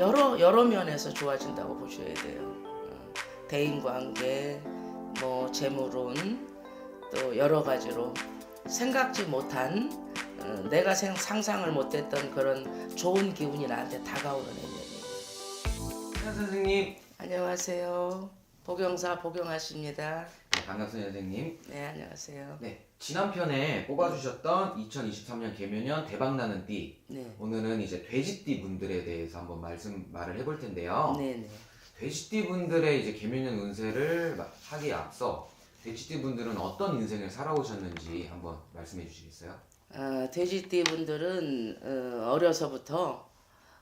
여러 여러 면에서 좋아진다고 보셔야 돼요. 어, 대인 관계, 뭐 재물운 또 여러 가지로 생각지 못한 어, 내가 생- 상상을 못했던 그런 좋은 기운이 나한테 다가오는. 현 선생님 안녕하세요. 보경사 보경하십니다. 네, 반갑습니다 선생님 네 안녕하세요. 네 지난 편에 뽑아주셨던 2023년 개묘년 대박나는 띠 네. 오늘은 이제 돼지띠 분들에 대해서 한번 말씀 말을 해볼 텐데요 네 네. 돼지띠 분들의 이제 개묘년 운세를 마- 하기에 앞서 돼지띠 분들은 어떤 인생을 살아오셨는지 한번 말씀해 주시겠어요? 아, 돼지띠 분들은 어, 어려서부터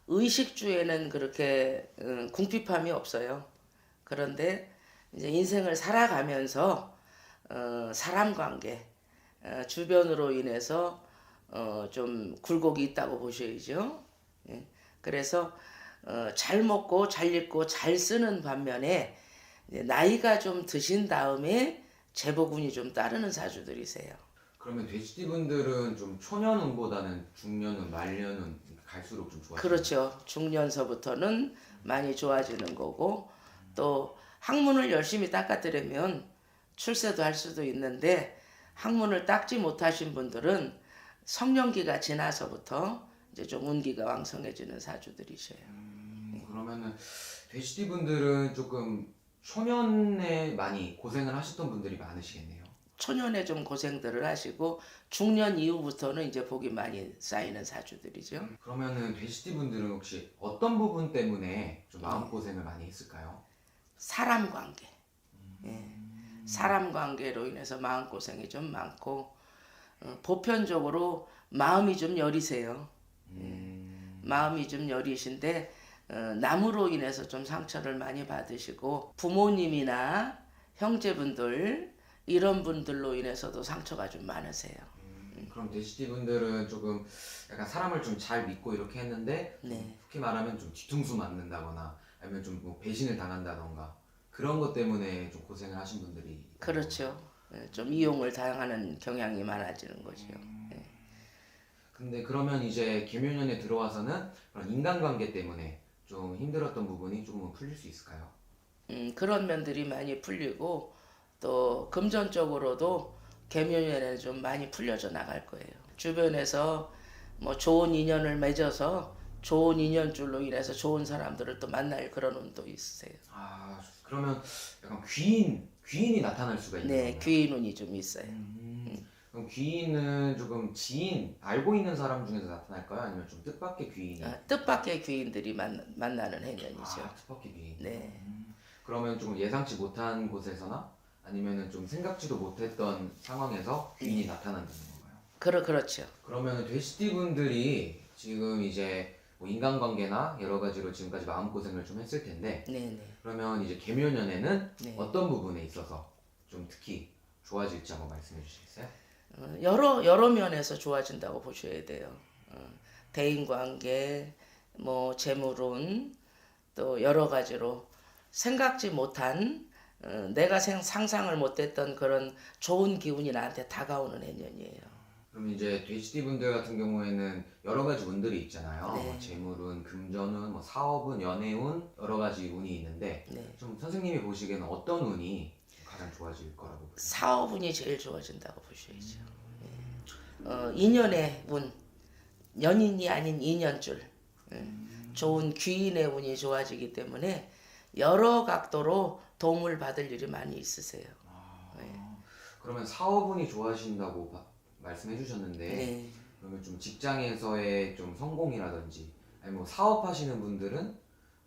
의식주에는 그렇게 어, 궁핍함이 없어요. 그런데 이제 인생을 살아가면서 어, 사람 관계 어, 주변으로 인해서 어, 좀 굴곡이 있다고 보셔야죠. 예. 그래서 어, 잘 먹고 잘 입고 잘 쓰는 반면에 나이가 좀 드신 다음에 재보군이 좀 따르는 사주들이세요. 그러면 돼지띠 분들은 좀 초년운보다는 중년운, 말년운 갈수록 좀 좋아지나요? 그렇죠. 중년서부터는 많이 좋아지는 거고 또 학문을 열심히 닦아들으면 출세도 할 수도 있는데 학문을 닦지 못하신 분들은 성년기가 지나서부터 이제 좀 운기가 왕성해지는 사주들이셔요. 음, 그러면은 돼지띠 분들은 조금 초년에 많이 고생을 하셨던 분들이 많으시겠네요. 초년에 좀 고생들을 하시고 중년 이후부터는 이제 복이 많이 쌓이는 사주들이죠. 그러면은 돼지띠 분들은 혹시 어떤 부분 때문에 좀 마음 고생을 많이 했을까요? 사람 관계. 예. 사람 관계로 인해서 마음 고생이 좀 많고 어, 보편적으로 마음이 좀 여리세요. 음, 마음이 좀 여리신데 어, 남으로 인해서 좀 상처를 많이 받으시고 부모님이나 형제분들 이런 분들로 인해서도 상처가 좀 많으세요. 음, 그럼 돼지띠 분들은 조금 약간 사람을 좀 잘 믿고 이렇게 했는데 네. 특히 말하면 좀 뒤통수 맞는다거나 아니면 좀 뭐 배신을 당한다던가 그런 것 때문에 좀 고생을 하신 분들이 그렇죠. 예, 좀 이용을 당하는 경향이 많아지는 거죠. 예. 근데 그러면 이제 개묘년에 들어와서는 그런 인간관계 때문에 좀 힘들었던 부분이 조금은 풀릴 수 있을까요? 음, 그런 면들이 많이 풀리고 또 금전적으로도 개묘년에는 좀 많이 풀려져 나갈 거예요. 주변에서 뭐 좋은 인연을 맺어서 좋은 인연줄로 인해서 좋은 사람들을 또 만날 그런 운도 있으세요. 아 그러면 약간 귀인 귀인이 나타날 수가 있는 네? 귀인 운이 좀 있어요. 음, 그럼 귀인은 조금 지인 알고 있는 사람 중에서 나타날까요? 아니면 좀 뜻밖의 귀인이? 아, 뜻밖의 귀인들이 만, 만나는 해년이죠. 아, 뜻밖의 귀인. 네. 음, 그러면 좀 예상치 못한 곳에서나 아니면은 좀 생각지도 못했던 상황에서 귀인이 나타난다는 건가요? 그러, 그렇죠. 그러면 돼지띠 분들이 지금 이제 뭐 인간관계나 여러 가지로 지금까지 마음고생을 좀 했을 텐데 네네. 그러면 이제 개묘년에는 네. 어떤 부분에 있어서 좀 특히 좋아질지 한번 말씀해 주시겠어요? 어, 여러 여러 면에서 좋아진다고 보셔야 돼요. 어, 대인 관계, 뭐 재물운 또 여러 가지로 생각지 못한 어, 내가 생, 상상을 못했던 그런 좋은 기운이 나한테 다가오는 해년이에요. 그럼 이제 돼지띠 분들 같은 경우에는 여러 가지 운들이 있잖아요. 네. 뭐 재물운, 금전운, 뭐 사업운, 연애운 여러 가지 운이 있는데 네. 좀 선생님이 보시기에는 어떤 운이 가장 좋아질 거라고 보세요? 사업운이 제일 좋아진다고 보셔야죠. 예. 어, 인연의 운, 연인이 아닌 인연줄, 예. 좋은 귀인의 운이 좋아지기 때문에 여러 각도로 도움을 받을 일이 많이 있으세요. 네. 그러면 사업운이 좋아하신다고 바- 말씀해 주셨는데 네. 그러면 좀 직장에서의 좀 성공이라든지 아니 뭐 사업하시는 분들은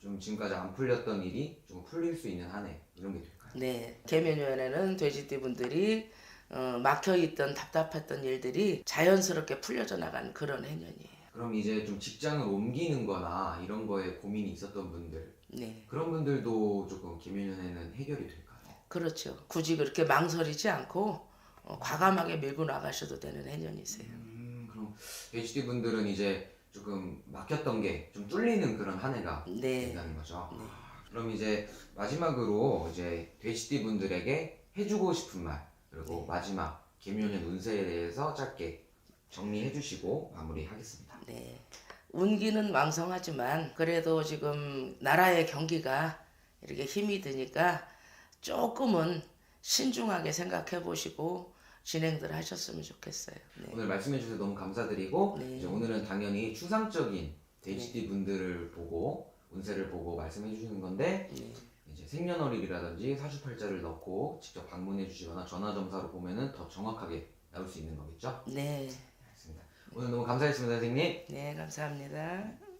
좀 지금까지 안 풀렸던 일이 좀 풀릴 수 있는 한 해 이런 게 될까요? 네. 개면연에는 돼지띠 분들이 어, 막혀있던 답답했던 일들이 자연스럽게 풀려져 나가는 그런 해년이에요. 그럼 이제 좀 직장을 옮기는 거나 이런 거에 고민이 있었던 분들 네. 그런 분들도 조금 김윤현에는 해결이 될까요? 그렇죠. 굳이 그렇게 망설이지 않고 어, 과감하게 밀고 나가셔도 되는 해년이세요. 음, 그럼 돼지띠 분들은 이제 조금 막혔던 게 좀 뚫리는 그런 한 해가 네. 된다는 거죠. 그럼 이제 마지막으로 이제 돼지띠 분들에게 해주고 싶은 말 그리고 마지막 김윤현 운세에 대해서 짧게 정리해 주시고 마무리하겠습니다. 네. 운기는 왕성하지만 그래도 지금 나라의 경기가 이렇게 힘이 드니까 조금은 신중하게 생각해 보시고 진행들 하셨으면 좋겠어요. 네. 오늘 말씀해 주셔서 너무 감사드리고 네. 이제 오늘은 당연히 추상적인 돼지띠 분들을 보고 운세를 보고 말씀해 주시는 건데 네. 이제 생년월일이라든지 사주팔자를 넣고 직접 방문해 주시거나 전화 점사로 보면은 더 정확하게 나올 수 있는 거겠죠? 네. 알겠습니다. 오늘 너무 감사했습니다, 선생님. 네, 감사합니다.